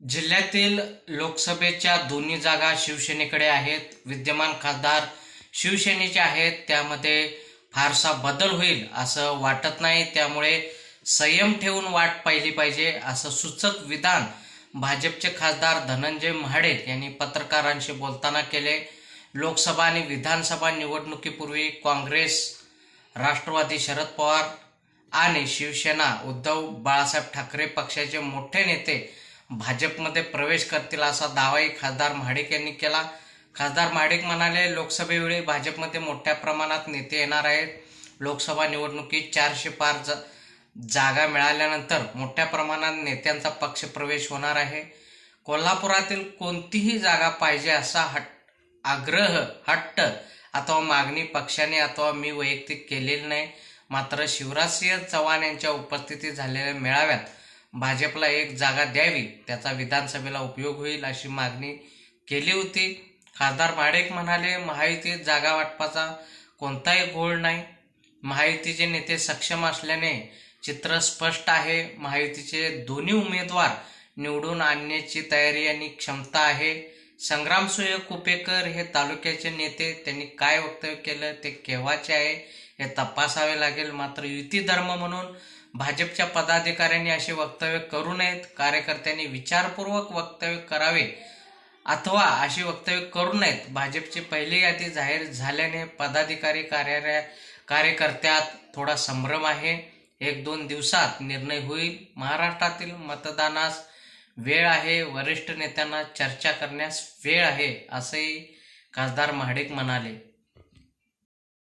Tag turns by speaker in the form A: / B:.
A: जिल्ह्यातील लोकसभेच्या दोन्ही जागा शिवसेनेकडे आहेत. विद्यमान खासदार शिवसेनेचे आहेत. त्यामध्ये फारसा बदल होईल असं वाटत नाही. त्यामुळे संयम ठेवून वाट पाहिली पाहिजे असं सूचक विधान भाजपचे खासदार धनंजय महाडे यांनी पत्रकारांशी बोलताना केले. लोकसभा आणि विधानसभा निवडणुकीपूर्वी काँग्रेस राष्ट्रवादी शरद पवार आणि शिवसेना उद्धव बाळासाहेब ठाकरे पक्षाचे मोठे नेते भाजपमध्ये प्रवेश करतील असा दावाही खासदार महाडिक यांनी केला. खासदार महाडिक म्हणाले लोकसभेवेळी भाजपमध्ये मोठ्या प्रमाणात नेते येणार आहेत. लोकसभा निवडणुकीत चारशे पार जा जागा मिळाल्यानंतर मोठ्या प्रमाणात नेत्यांचा पक्ष प्रवेश होणार आहे. कोल्हापुरातील कोणतीही जागा पाहिजे असा हट आग्रह हट्ट अथवा मागणी पक्षाने अथवा मी वैयक्तिक केलेली नाही. मात्र शिवराजसिंह चव्हाण यांच्या उपस्थितीत झालेल्या मेळाव्यात भाजपला एक जागा द्यावी त्याचा विधानसभेला उपयोग होईल अशी मागणी केली होती. खासदार माडेक म्हणाले महायुतीत जागा वाटपाचा कोणताही घोळ नाही. महायुतीचे नेते सक्षम असल्याने चित्र स्पष्ट आहे. महायुतीचे दोन्ही उमेदवार निवडून आणण्याची तयारी आणि क्षमता आहे. संग्रामसूर्य कुपेकर हे तालुक्याचे नेते. त्यांनी काय वक्तव्य केलं ते केव्हाचे आहे हे तपासावे लागेल. मात्र युती धर्म म्हणून भाजपच्या पदाधिकाऱ्यांनी असे वक्तव्य करू नयेत कार्यकर्त्यांनी विचारपूर्वक वक्तव्य करावे अथवा अशी वक्तव्य करू नयेत. भाजपची पहिली यादी जाहीर झाल्याने पदाधिकारी कार्यालय कार्यकर्त्यात थोडा संभ्रम आहे. एक दोन दिवसात निर्णय होईल. महाराष्ट्रातील मतदानास वेळ आहे. वरिष्ठ नेत्यांना चर्चा करण्यास वेळ आहे असंही खासदार महाडिक म्हणाले.